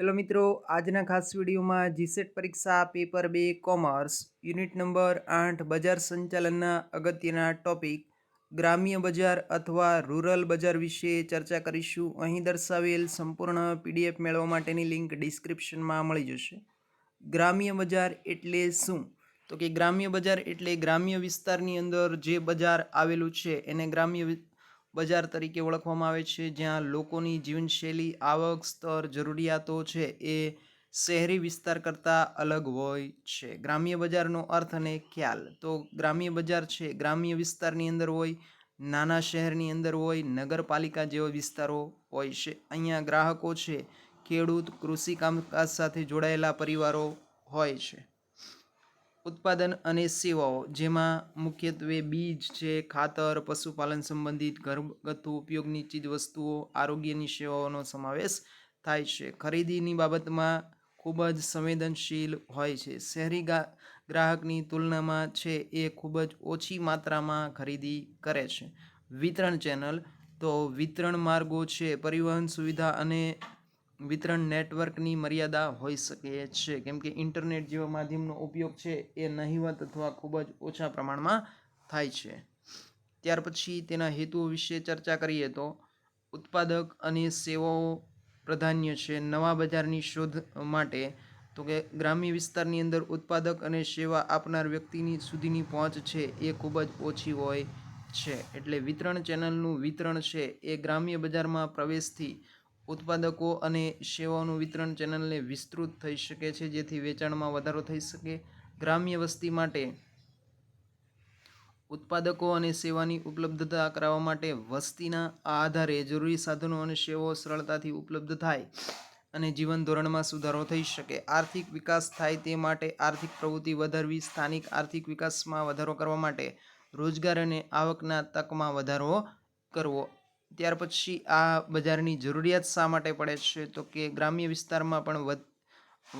Hello મિત્રો, આજના ખાસ વિડીયોમાં જીસેટ પરીક્ષા, પેપર બે, કોમર્સ, યુનિટ નંબર આઠ, બજાર સંચાલનના અગત્યના ટોપિક, ગ્રામ્ય બજાર અથવા રૂરલ બજાર વિશે ચર્ચા કરીશું. અહીં દર્શાવેલ સંપૂર્ણ પીડીએફ મેળવવા માટેની લિંક ડિસ્ક્રિપ્શનમાં મળી જશે. ગ્રામ્ય બજાર એટલે શું? તો કે ગ્રામ્ય બજાર એટલે ગ્રામ્ય વિસ્તારની અંદર જે બજાર આવેલું છે, એને ગ્રામ્ય બજાર તરીકે ઓળખવામાં આવે છે, જ્યાં લોકોની જીવનશૈલી, આવક, સ્તર, જરૂરિયાતો છે એ શહેરી વિસ્તાર કરતાં અલગ હોય છે. ગ્રામ્ય બજારનો અર્થ અને ખ્યાલ. તો ગ્રામ્ય બજાર છે, ગ્રામ્ય વિસ્તારની અંદર હોય, નાના શહેરની અંદર હોય, નગરપાલિકા જેવા વિસ્તારો હોય છે. અહીંયા ગ્રાહકો છે, ખેડૂત, કૃષિ કામકાજ સાથે જોડાયેલા પરિવારો હોય છે. ઉત્પાદન અને સેવાઓ, જેમાં મુખ્યત્વે બીજ છે, ખાતર, પશુપાલન સંબંધિત ઘરગથ્થુ ઉપયોગની ચીજ વસ્તુઓ આરોગ્યની સેવાઓનો સમાવેશ થાય છે. ખરીદીની બાબતમાં ખૂબ જ સંવેદનશીલ હોય છે. શહેરી ગ્રાહકની તુલનામાં છે એ ખૂબ જ ઓછી માત્રામાં ખરીદી કરે છે. વિતરણ ચેનલ, તો વિતરણ માર્ગો છે, પરિવહન સુવિધા અને વિતરણ નેટવર્કની મર્યાદા હોઈ શકે છે. કેમ કે ઇન્ટરનેટ જેવા માધ્યમનો ઉપયોગ છે એ નહિવત અથવા ખૂબ જ ઓછા પ્રમાણમાં થાય છે. ત્યાર પછી તેના હેતુઓ વિશે ચર્ચા કરીએ તો ઉત્પાદક અને સેવાઓ પ્રાધાન્ય છે. નવા બજારની શોધ માટે તો કે ગ્રામ્ય વિસ્તારની અંદર ઉત્પાદક અને સેવા આપનાર વ્યક્તિની સુધીની પહોંચ છે એ ખૂબ જ ઓછી હોય છે. એટલે વિતરણ ચેનલનું વિતરણ છે એ ગ્રામ્ય બજારમાં પ્રવેશથી ઉત્પાદકો અને સેવાઓનું વિતરણ ચેનલને વિસ્તૃત થઈ શકે છે, જેથી વેચાણમાં વધારો થઈ શકે. ગ્રામ્ય વસ્તી માટે ઉત્પાદકો અને સેવાની ઉપલબ્ધતા કરાવવા માટે વસ્તીના આધારે જરૂરી સાધનો અને સેવાઓ સરળતાથી ઉપલબ્ધ થાય અને જીવન ધોરણમાં સુધારો થઈ શકે. આર્થિક વિકાસ થાય તે માટે આર્થિક પ્રવૃત્તિ વધારવી, સ્થાનિક આર્થિક વિકાસમાં વધારો કરવા માટે રોજગાર અને આવકના તકમાં વધારો કરવો. ત્યાર પછી આ બજારની જરૂરિયાત શા માટે પડે છે? તો કે ગ્રામ્ય વિસ્તારમાં પણ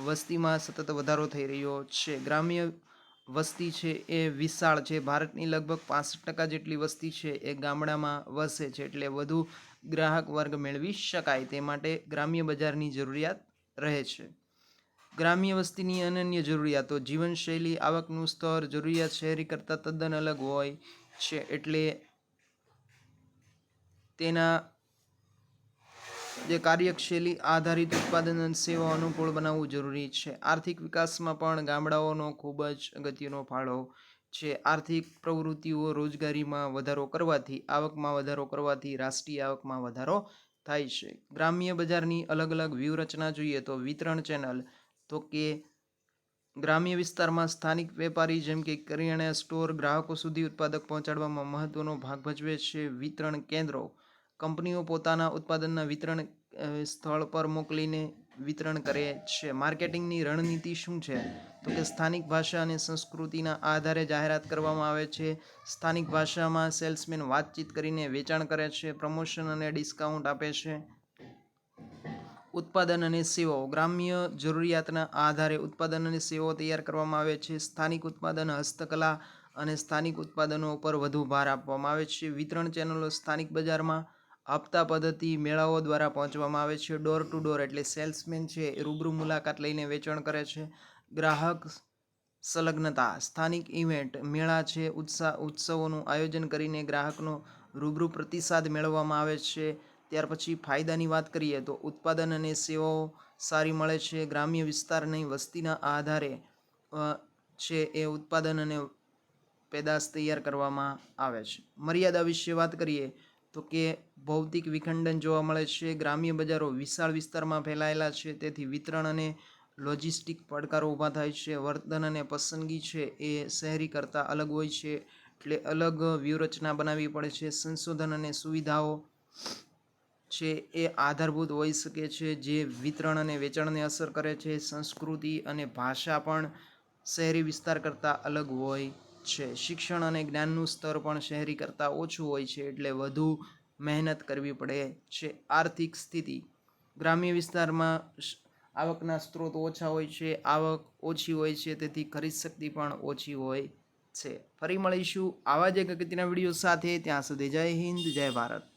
વસ્તીમાં સતત વધારો થઈ રહ્યો છે. ગ્રામ્ય વસ્તી છે એ વિશાળ છે. ભારતની લગભગ પાસઠ ટકા જેટલી વસ્તી છે એ ગામડામાં વસે છે એટલે વધુ ગ્રાહક વર્ગ મેળવી શકાય. તે માટે ગ્રામ્ય બજારની જરૂરિયાત રહે છે. ગ્રામ્ય વસ્તીની અનન્ય જરૂરિયાતો. જીવનશૈલી, આવકનું સ્તર, જરૂરિયાત શહેરી કરતાં તદ્દન અલગ હોય છે એટલે તેના જે કાર્યશૈલી આધારિત ઉત્પાદન અને સેવા અનુકૂળ બનાવવું જરૂરી છે. આર્થિક વિકાસમાં પણ ગામડાઓનો ખૂબ જ અગત્યનો ફાળો છે. આર્થિક પ્રવૃત્તિઓ રોજગારીમાં વધારો કરવાથી, આવકમાં વધારો કરવાથી રાષ્ટ્રીય આવકમાં વધારો થાય છે. ગ્રામ્ય બજારની અલગ અલગ વ્યૂહરચના જોઈએ તો વિતરણ ચેનલ, તો કે ગ્રામ્ય વિસ્તારમાં સ્થાનિક વેપારી જેમ કે કરિયાણા સ્ટોર ગ્રાહકો સુધી ઉત્પાદક પહોંચાડવામાં મહત્વનો ભાગ ભજવે છે. વિતરણ કેન્દ્રો કંપનીઓ પોતાના ઉત્પાદનના વિતરણ સ્થળ પર મોકલીને વિતરણ કરે છે. માર્કેટિંગની રણનીતિ શું છે? તો કે સ્થાનિક ભાષા અને સંસ્કૃતિના આધારે જાહેરાત કરવામાં આવે છે. સ્થાનિક ભાષામાં સેલ્સમેન વાતચીત કરીને વેચાણ કરે છે, પ્રમોશન અને ડિસ્કાઉન્ટ આપે છે. ઉત્પાદન અને સેવાઓ. ગ્રામ્ય જરૂરિયાતના આધારે ઉત્પાદન અને સેવાઓ તૈયાર કરવામાં આવે છે. સ્થાનિક ઉત્પાદન, હસ્તકલા અને સ્થાનિક ઉત્પાદનો ઉપર વધુ ભાર આપવામાં આવે છે. વિતરણ ચેનલો સ્થાનિક બજારમાં હપ્તા પદ્ધતિ મેળાઓ દ્વારા પહોંચવામાં આવે છે. ડોર ટુ ડોર એટલે સેલ્સમેન છે એ રૂબરૂ મુલાકાત લઈને વેચાણ કરે છે. ગ્રાહક સંલગ્નતા, સ્થાનિક ઇવેન્ટ મેળા છે ઉત્સાહ ઉત્સવોનું આયોજન કરીને ગ્રાહકનો રૂબરૂ પ્રતિસાદ મેળવવામાં આવે છે. ત્યાર પછી ફાયદાની વાત કરીએ તો ઉત્પાદન અને સેવાઓ સારી મળે છે. ગ્રામ્ય વિસ્તારની વસ્તીના આધારે છે એ ઉત્પાદન અને પેદાશ તૈયાર કરવામાં આવે છે. મર્યાદા વિશે વાત કરીએ તો કે ભૌતિક વિખંડન જોવા મળે છે. ગ્રામ્ય બજારો વિશાળ વિસ્તારમાં ફેલાયેલા છે. તેથી વિતરણ અને લોજિસ્ટિક પડકારો ઊભા થાય છે. વર્તન અને પસંદગી છે એ શહેરી કરતાં અલગ હોય છે. એટલે અલગ વ્યૂહરચના બનાવવી પડે છે. સંશોધન અને સુવિધાઓ છે એ આધારભૂત હોઈ શકે છે જે વિતરણ અને વેચાણને અસર કરે છે. સંસ્કૃતિ અને ભાષા પણ શહેરી વિસ્તાર કરતાં અલગ હોય છે. શિક્ષણ અને જ્ઞાનનું સ્તર પણ શહેરી કરતાં ઓછું હોય છે એટલે વધુ મહેનત કરવી પડે છે. આર્થિક સ્થિતિ. ગ્રામ્ય વિસ્તારમાં આવકના સ્ત્રોત ઓછા હોય છે, આવક ઓછી હોય છે, તેથી ખરીદ શક્તિ પણ ઓછી હોય છે. ફરી મળીશું આવા જ એક અગત્યના વીડિયો સાથે. ત્યાં સુધી જય હિન્દ, જય ભારત.